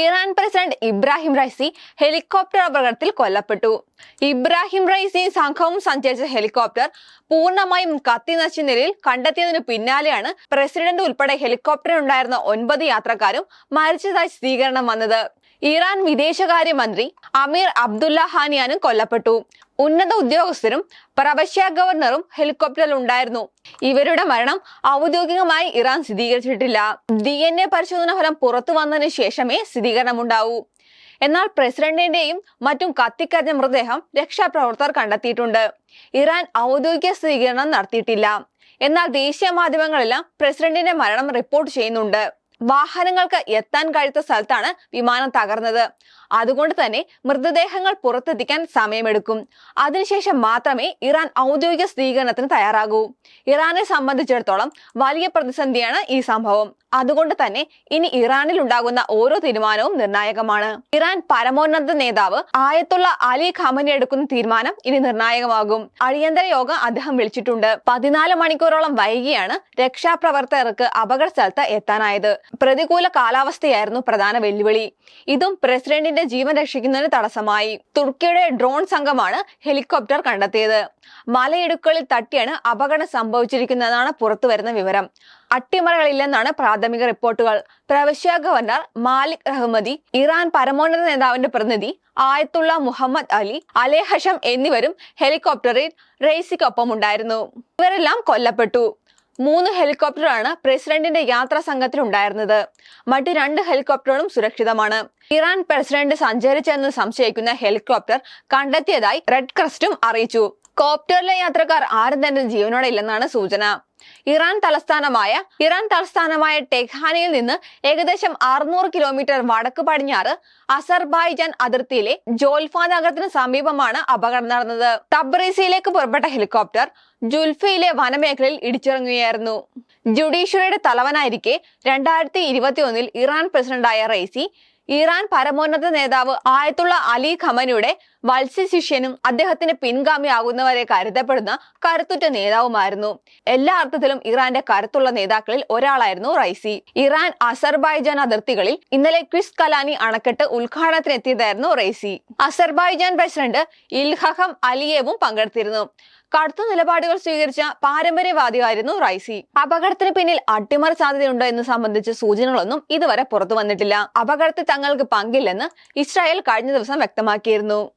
Iran president Ibrahim Raisi helicopter അപകടത്തിൽ കൊല്ലപ്പെട്ടു. Ebrahim Raisi സംഘവും സഞ്ചരിച്ച ഹെലികോപ്റ്റർ പൂർണമായും കത്തി നശിച്ച നിലയിൽ കണ്ടെത്തിയതിനു പിന്നാലെയാണ് പ്രസിഡന്റ് ഉൾപ്പെടെ ഹെലികോപ്റ്ററിലുണ്ടായിരുന്ന ഒൻപത് യാത്രക്കാരും മരിച്ചതായി സ്ഥിരീകരണം വന്നത്. ഇറാൻ വിദേശകാര്യമന്ത്രി അമീർ അബ്ദുല്ല ഹാനിയാനും കൊല്ലപ്പെട്ടു. ഉന്നത ഉദ്യോഗസ്ഥരും പ്രവശ്യ ഗവർണറും ഹെലികോപ്റ്ററിൽ ഉണ്ടായിരുന്നു. ഇവരുടെ മരണം ഔദ്യോഗികമായി ഇറാൻ സ്ഥിരീകരിച്ചിട്ടില്ല. ഡി എൻ എ പരിശോധന ഫലം പുറത്തു വന്നതിന് ശേഷമേ സ്ഥിരീകരണമുണ്ടാവൂ. എന്നാൽ പ്രസിഡന്റിന്റെയും മറ്റും കത്തിക്കരിഞ്ഞ മൃതദേഹം രക്ഷാപ്രവർത്തകർ കണ്ടെത്തിയിട്ടുണ്ട്. ഇറാൻ ഔദ്യോഗിക സ്ഥിരീകരണം നടത്തിയിട്ടില്ല. എന്നാൽ ദേശീയ മാധ്യമങ്ങളെല്ലാം പ്രസിഡന്റിന്റെ മരണം റിപ്പോർട്ട് ചെയ്യുന്നുണ്ട്. വാഹനങ്ങൾക്ക് എത്താൻ കഴിയാത്ത സ്ഥലത്താണ് വിമാനം തകർന്നത്. അതുകൊണ്ട് തന്നെ മൃതദേഹങ്ങൾ പുറത്തെത്തിക്കാൻ സമയമെടുക്കും. അതിനുശേഷം മാത്രമേ ഇറാൻ ഔദ്യോഗിക സ്ഥിരീകരണത്തിന് തയ്യാറാകൂ. ഇറാനെ സംബന്ധിച്ചിടത്തോളം വലിയ പ്രതിസന്ധിയാണ് ഈ സംഭവം. അതുകൊണ്ട് തന്നെ ഇനി ഇറാനിൽ ഉണ്ടാകുന്ന ഓരോ തീരുമാനവും നിർണായകമാണ്. ഇറാൻ പരമോന്നത നേതാവ് ആയത്തുള്ള അലി ഖമനി എടുക്കുന്ന തീരുമാനം ഇനി നിർണായകമാകും. അടിയന്തര യോഗം അദ്ദേഹം വിളിച്ചിട്ടുണ്ട്. പതിനാല് മണിക്കൂറോളം വൈകിയാണ് രക്ഷാപ്രവർത്തകർക്ക് അപകട സ്ഥലത്ത് എത്താനായത്. പ്രതികൂല കാലാവസ്ഥയായിരുന്നു പ്രധാന വെല്ലുവിളി. ഇതും പ്രസിഡന്റിന്റെ ജീവൻ രക്ഷിക്കുന്നതിന് തടസ്സമായി. തുർക്കിയുടെ ഡ്രോൺ സംഘമാണ് ഹെലികോപ്റ്റർ കണ്ടെത്തിയത്. മലയിടുക്കുകളിൽ തട്ടിയാണ് അപകടം സംഭവിച്ചിരിക്കുന്നതെന്നാണ് പുറത്തുവരുന്ന വിവരം. അട്ടിമറികളില്ലെന്നാണ് പ്രാഥമിക റിപ്പോർട്ടുകൾ. പ്രവിശ്യ ഗവർണർ മാലിക് റഹ്മദി ഇറാൻ പരമോന്നത നേതാവിന്റെ പ്രതിനിധി ആയത്തുള്ള മുഹമ്മദ് അലി അലേഹഷം എന്നിവരും ഹെലികോപ്റ്ററിൽ റെയ്സിക്കൊപ്പം ഉണ്ടായിരുന്നു ഇവരെല്ലാം കൊല്ലപ്പെട്ടു. മൂന്ന് ഹെലികോപ്റ്ററാണ് പ്രസിഡന്റിന്റെ യാത്രാ സംഘത്തിലുണ്ടായിരുന്നത്. മറ്റ് രണ്ട് ഹെലികോപ്റ്ററുകളും സുരക്ഷിതമാണ്. ഇറാൻ പ്രസിഡന്റ് സഞ്ചരിച്ചെന്ന് സംശയിക്കുന്ന ഹെലികോപ്റ്റർ കണ്ടെത്തിയതായി റെഡ് ക്രസ്റ്റും അറിയിച്ചു. കോപ്റ്ററിലെ യാത്രക്കാർ ആരും തന്നെ ജീവനോടെ ഇല്ലെന്നാണ് സൂചന. ഇറാൻ തലസ്ഥാനമായ ഇറാൻ തലസ്ഥാനമായ ടെഹ്റാനിൽ നിന്ന് ഏകദേശം അറുന്നൂറ് കിലോമീറ്റർ വടക്ക് പടിഞ്ഞാറ് അസർബൈജാൻ അതിർത്തിയിലെ ജോൽഫ നഗരത്തിന് സമീപമാണ് അപകടം നടന്നത്. തബ്രീസിയിലേക്ക് പുറപ്പെട്ട ഹെലികോപ്റ്റർ ജുൽഫയിലെ വനമേഖലയിൽ ഇടിച്ചിറങ്ങുകയായിരുന്നു. ജുഡീഷ്യറിയുടെ തലവനായിരിക്കെ രണ്ടായിരത്തി ഇരുപത്തി ഒന്നിൽ ഇറാൻ പ്രസിഡന്റായ റൈസി ഇറാൻ പരമോന്നത നേതാവ് ആയത്തുള്ള അലി ഖമനിയുടെ വത്സ്യശിഷ്യനും അദ്ദേഹത്തിന്റെ പിൻഗാമിയാകുന്നവരെ കരുതപ്പെടുന്ന കരുത്തുറ്റ നേതാവുമായിരുന്നു. എല്ലാ അർത്ഥത്തിലും ഇറാന്റെ കരുത്തുള്ള നേതാക്കളിൽ ഒരാളായിരുന്നു റൈസി. ഇറാൻ അസർബൈജാൻ അതിർത്തികളിൽ ഇന്നലെ ക്വിസ് കലാനി അണക്കെട്ട് ഉദ്ഘാടനത്തിനെത്തിയതായിരുന്നു റൈസി. അസർബൈജാൻ പ്രസിഡന്റ് ഇൽഹഹം അലിയേവും പങ്കെടുത്തിരുന്നു. കടുത്ത നിലപാടുകൾ സ്വീകരിച്ച പാരമ്പര്യവാദിയായിരുന്നു റൈസി. അപകടത്തിന് പിന്നിൽ അട്ടിമറി സാധ്യതയുണ്ടോ എന്ന് സംബന്ധിച്ച സൂചനകളൊന്നും ഇതുവരെ പുറത്തു വന്നിട്ടില്ല. അപകടത്തിൽ തങ്ങൾക്ക് പങ്കില്ലെന്ന് ഇസ്രായേൽ കഴിഞ്ഞ ദിവസം വ്യക്തമാക്കിയിരുന്നു.